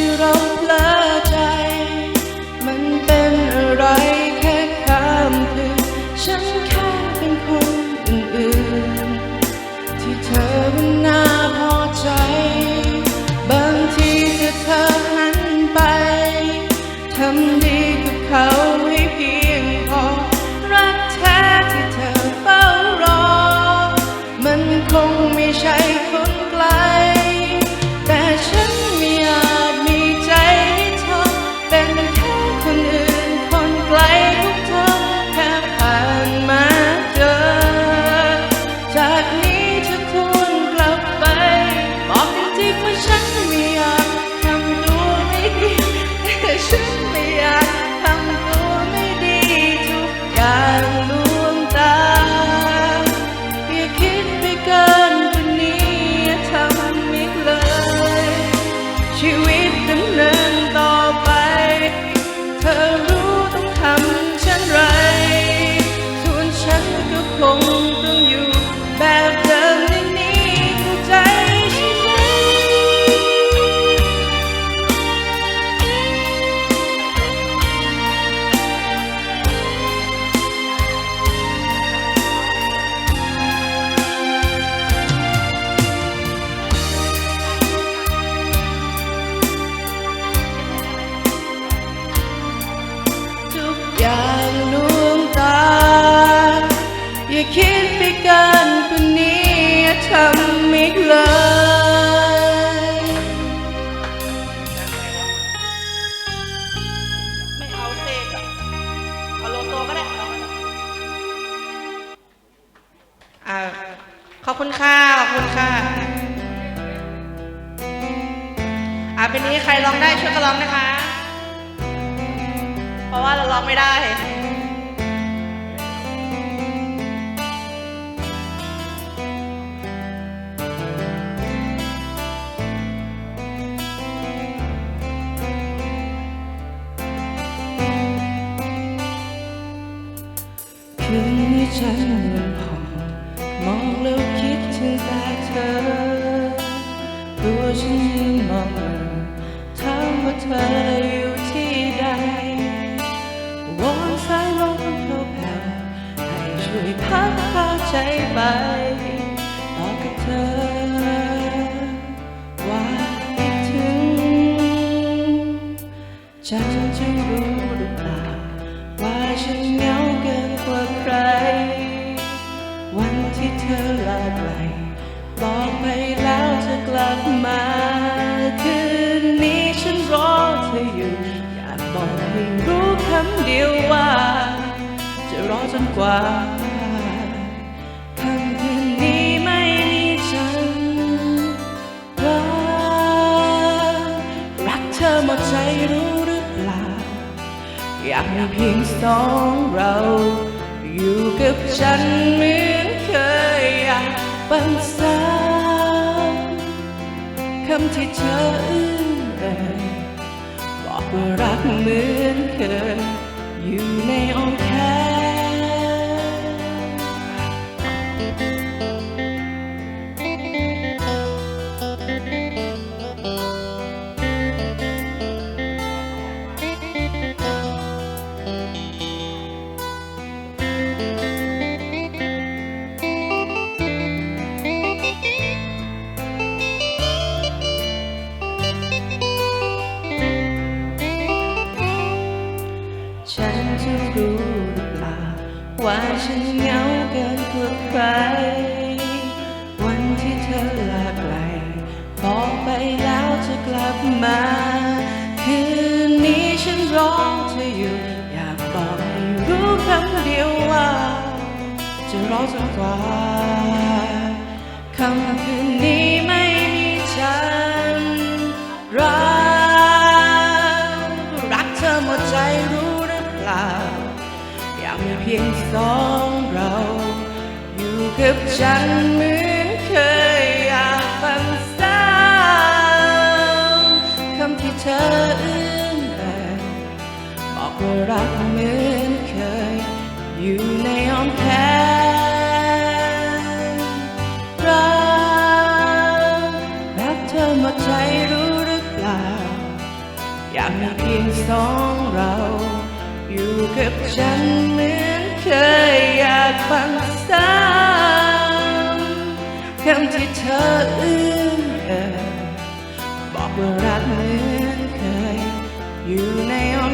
อาร อย่คิดไปเกินกว่านี้ทำอีกเลยไม่เอาเซกอะเอาโลโซก็ได้อ่าขอบคุณค่ะขอบคุณค่ะอ่าเป็นนี้ใครร้องได้ช่วยกันร้องนะคะ เพราะว่าเราร้องไม่ได้ ฉันมันผ่อมองแล้วคิดถึงแต่เธอ ตัวฉันยืนมองเธอถามว่าเธออยู่ที่ใดวอนสายลมเข้าแผ่วให้ช่วยพัดพาใจไปบอกกับเธอว่าคิดถึงฉันจ กลับมาคืนนี้ฉันรอเธออยู่ อยากบอกให้รู้คำเดียวว่า จะรอจนกว่าคำคืนนี้ไม่มีฉันรักรักเธอหมดใจรู้หรือเปล่า อยากมีเพียงสองเรา อยู่กับฉันเหมือนเคยอยากบังซ้ำ คำที่เธอเอื้อนเอ่ยบอกว่ารักเหมือนเคยอยู่ในอ้อมแข ว่าฉันเหงาเกินกว่าใคร วันที่เธอลาไกลบอกไปแล้วจะกลับมา คืนนี้ฉันรอเธออยู่ อยากบอกให้รู้คำเดียวว่า จะรอจนกว่าค่ำคืนนี้ กับฉันเหมือนเคยอยากฟังซ้ำคำที่เธอเอื้อนเอ่ยบอกว่ารักเหมือนเคย อยู่ในอ้อมแขนรักรักเธอหมดใจรู้หรือเปล่า อยากมีเพียงสองเรา อยู่กับฉันเหมือนเคยอยากฟังซ้ำ อเอื้อนเอ่ยบอกว่ารักเหมือนเคยอยู่ในอ้อม